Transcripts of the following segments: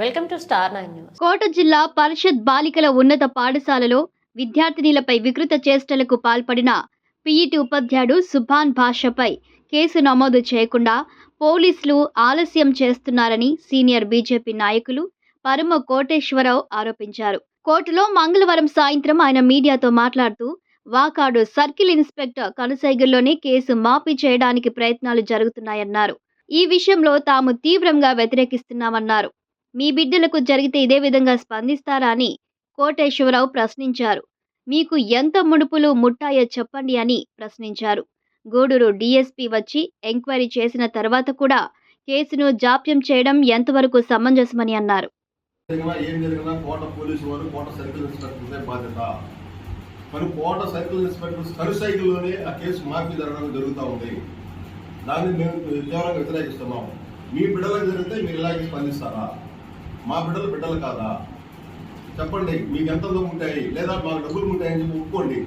Welcome to star nine news. Kota Zilla Parishad బాలికల ఉన్నత పాఠశాలలో విద్యార్థినిలపై వికృత చేష్టలకు పాల్పడిన పీఈటీ ఉపాధ్యాయుడు సుభాన్ భాషపై కేసు నమోదు చేయకుండా పోలీసులు ఆలస్యం చేస్తున్నారని సీనియర్ బీజేపీ నాయకులు పరమ కోటేశ్వరరావు ఆరోపించారు. కోర్టులో మంగళవారం సాయంత్రం ఆయన మీడియాతో మాట్లాడుతూ వాకాడు సర్కిల్ ఇన్స్పెక్టర్ కనుసైగుల్లోనే కేసు మాఫీ చేయడానికి ప్రయత్నాలు జరుగుతున్నాయన్నారు. ఈ విషయంలో తాము తీవ్రంగా వ్యతిరేకిస్తున్నామన్నారు. మీ బిడ్డలకు జరిగితే ఇదే విధంగా స్పందిస్తారా అని కోటేశ్వరరావు ప్రశ్నించారు. మీకు ఎంత ముడుపులు ముట్టాయో చెప్పండి అని ప్రశ్నించారు. గూడూరు డీఎస్పీ వచ్చి ఎంక్వైరీ చేసిన తర్వాత కూడా కేసును జాప్యం చేయడం ఎంతవరకు సమంజసమని అన్నారు. మరి కోట సర్కిల్ ఇన్స్పెక్టర్ కరు సైకిల్లోనే ఆ కేసు మార్పు జరగడం జరుగుతూ ఉంది. దాన్ని మేము తీవ్రంగా వ్యతిరేకిస్తున్నాము. మీ బిడ్డలకు జరిగితే మీరు ఇలాగే స్పందిస్తారా? మా బిడ్డలు బిడ్డలు కాదా? చెప్పండి మీకు ఎంత ఉంటాయి లేదా మాకు డబ్బులు ఉంటాయని చెప్పి ఒప్పుకోండి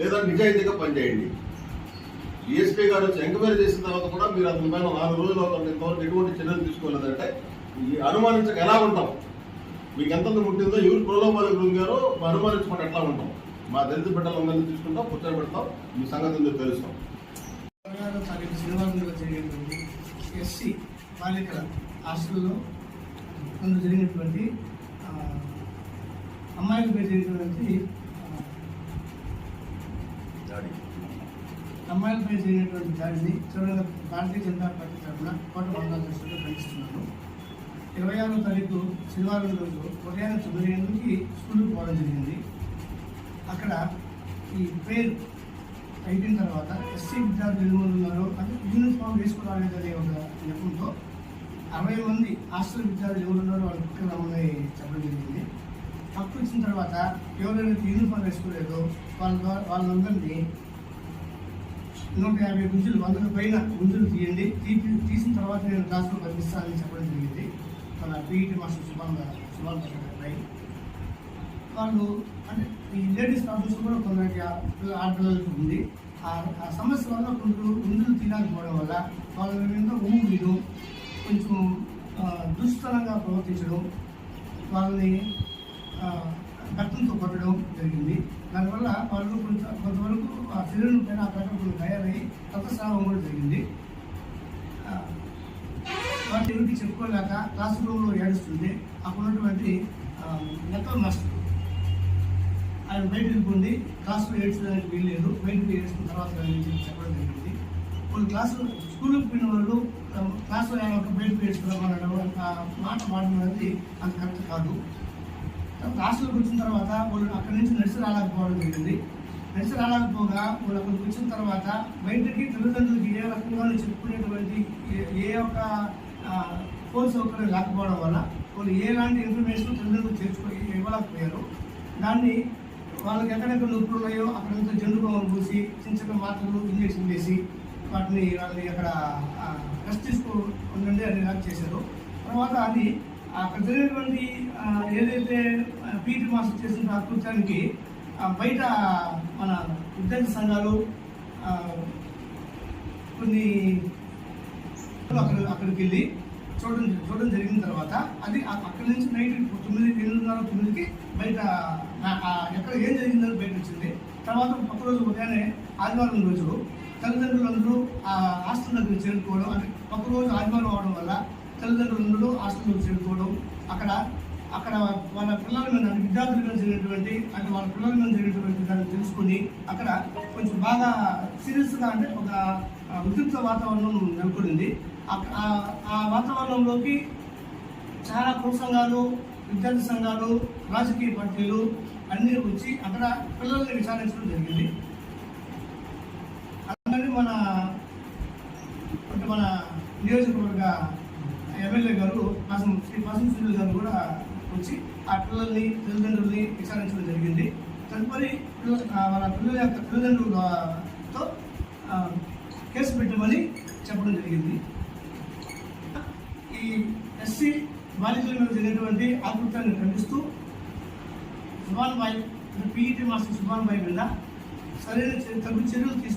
లేదా నిజాయితీగా పనిచేయండి. ఈఎస్పీ గారు వచ్చి ఎంక్వైరీ చేసిన తర్వాత కూడా మీరు అతని పైన నాలుగు రోజులు అవుతుంది ఇంతవరకు ఎటువంటి చర్యలు తీసుకోలేదంటే అనుమానించక ఎలా ఉంటాం? మీకు ఎంత ముట్టిందో ఎవరు ప్రలోభాలకు లొంగారో అనుమానించకుండా ఎట్లా ఉంటాం? మా దళిత బిడ్డలందరినీ తీసుకుంటాం కూర్చోబెడతాం మీ సంగతి తెలుస్తాం. ఎస్సీ బాలికల హాస్టల్లో ముందు జరిగినటువంటి ఆ, అమ్మాయిలపై జరిగినటువంటి ఆ, అమ్మాయిలపై జరిగినటువంటి దాడిని చూడంగా భారతీయ జనతా పార్టీ తరఫున కోట బంగాళాదేశ్లో ఖండిస్తున్నాను ఇరవై ఆరో తారీఖు శనివారం రోజు ఉదయాన్నే తొమ్మిది గంటలకి స్కూల్కి పోవడం జరిగింది. అక్కడ ఈ పేరు అయిపోయిన తర్వాత ఎస్సీ విద్యార్థులు ఎన్ని ఉన్నారు అంటే యూనిఫామ్ వేసుకోవడానికి అనే ఒక నెపంతో అరవై మంది హాస్టల్ విద్యార్థులు ఎవరు ఉన్నారో వాళ్ళ పక్కన ఉన్నాయి చెప్పడం జరిగింది. పక్కకు వచ్చిన తర్వాత ఎవరైనా యూనిఫామ్ వేసుకోలేదో వాళ్ళ ద్వారా వాళ్ళందరినీ నూట యాభై గుంజులు వందల పైన గుంజులు తీయండి. తీపి తీసిన తర్వాత నేను క్లాస్లో పంపిస్తానని చెప్పడం జరిగింది. మన పీఈటీ మాస్టర్ సుభాన్ గారు సుభాన్ గారు వాళ్ళు అంటే ఈ లేడీస్ ప్రాబ్లమ్స్ కూడా కొందరికి ఆడపిల్లలకు పిల్ల- ఉంది. ఆ ఆ సమస్య వల్ల కొందరు ముందులు తినకపోవడం వల్ల వాళ్ళ మీద ఉమ్ము వీడు కొంచెం దుష్టంగా ప్రవర్తించడం వాళ్ళని ఆ, కొట్టడం జరిగింది. దానివల్ల వాళ్ళు కొంత కొంతవరకు ఆ శరీరం పైన ఆ ప్రకారం తయారయ్యి రక్తస్రావం కూడా జరిగింది. వాటి ఎవరికి చెప్పుకోలేక క్లాస్ రూమ్లో ఏడుస్తుంది. అక్కడ ఉన్నటువంటి లెక్కల మాస్టర్. ఆయన బయటకు వెళ్ళిపోయింది క్లాస్లో ఏడ్చడానికి వీల్లేదు. బయటకు ఏడ్చిన తర్వాత చెప్పడం జరిగింది. కొన్ని క్లాసులు స్కూల్కి పోయిన వాళ్ళు ఆ, ఒక ఏమన్నా బయటకు అన్న అంత మాట వాడడం అంత కరెక్ట్ కాదు. క్లాసులకు వచ్చిన తర్వాత వాళ్ళు అక్కడి నుంచి నడిచి రాలేకపోవడం జరిగింది. నడిచి రాలేకపోగా వాళ్ళు అక్కడికి వచ్చిన తర్వాత బయటకి తల్లిదండ్రులకి ఏ రకంగా చెప్పుకునేటువంటి ఏ- ఒక ఒక్క ఫోన్ సౌకర్యం లేకపోవడం వల్ల వాళ్ళు ఎలాంటి ఇన్ఫర్మేషన్ తల్లిదండ్రులు చేర్చుకో ఇవ్వలేకపోయారు. దాన్ని వాళ్ళకి ఎక్కడెక్కడ నొప్పులు ఉన్నాయో అక్కడంతా జండు బొమ్మలు పూసి చిన్న చిన్న మాత్రలు ఇంజక్షన్ వేసి వాటిని వాళ్ళని అక్కడ రెస్ట్ తీసుకో ఉండండి అని ఇలా చేశారు. తర్వాత అది అక్కడ జరిగినటువంటి ఏదైతే పీటీ మాస్టర్ చేసిన ఆ బయట మన ఉద్యోగ సంఘాలు కొన్ని అక్కడ అక్కడికి వెళ్ళి చూడడం చూడడం జరిగిన తర్వాత అది అక్కడి నుంచి నైట్ తొమ్మిది ఎనిమిదిన్నర తొమ్మిదికి బయట ఎక్కడ ఏం జరిగిందని బయట వచ్చింది. తర్వాత పక్క రోజు ఉదయాన్నే ఆదివారం రోజు తల్లిదండ్రులందరూ ఆ హాస్టల్లోకి చేరుకోవడం అంటే పక్క రోజు ఆదివారం అవడం వల్ల తల్లిదండ్రులందరూ హాస్టల్లోకి చేరుకోవడం అక్కడ అక్కడ వాళ్ళ పిల్లల మీద అంటే విద్యార్థుల మీద జరిగినటువంటి అంటే వాళ్ళ పిల్లల మీద జరిగినటువంటి దాన్ని తెలుసుకొని అక్కడ కొంచెం బాగా సీరియస్గా అంటే ఒక ఉద్రిక్త వాతావరణం నెలకొనింది. అక్కడ ఆ- ఆ వాతావరణంలోకి చాలా కుల సంఘాలు విద్యార్థి సంఘాలు రాజకీయ పార్టీలు అన్నీ వచ్చి అక్కడ పిల్లల్ని విచారించడం జరిగింది అలాగే మన అంటే మన నియోజకవర్గ ఎమ్మెల్యే గారు కాసం శ్రీ కాసం సునీల్ గారు కూడా వచ్చి ఆ పిల్లల్ని తల్లిదండ్రుల్ని విచారించడం జరిగింది. తదుపరి వాళ్ళ పిల్లల యొక్క తల్లిదండ్రులతో కేసు పెట్టమని చెప్పడం జరిగింది. ఈ ఎస్సీ బాలికల మీద జరిగినటువంటి ఆకృత్యాన్ని ఖండిస్తూ Subhan bye PET master Subhan bye మీద సరైన తగు చర్యలు తీసుకు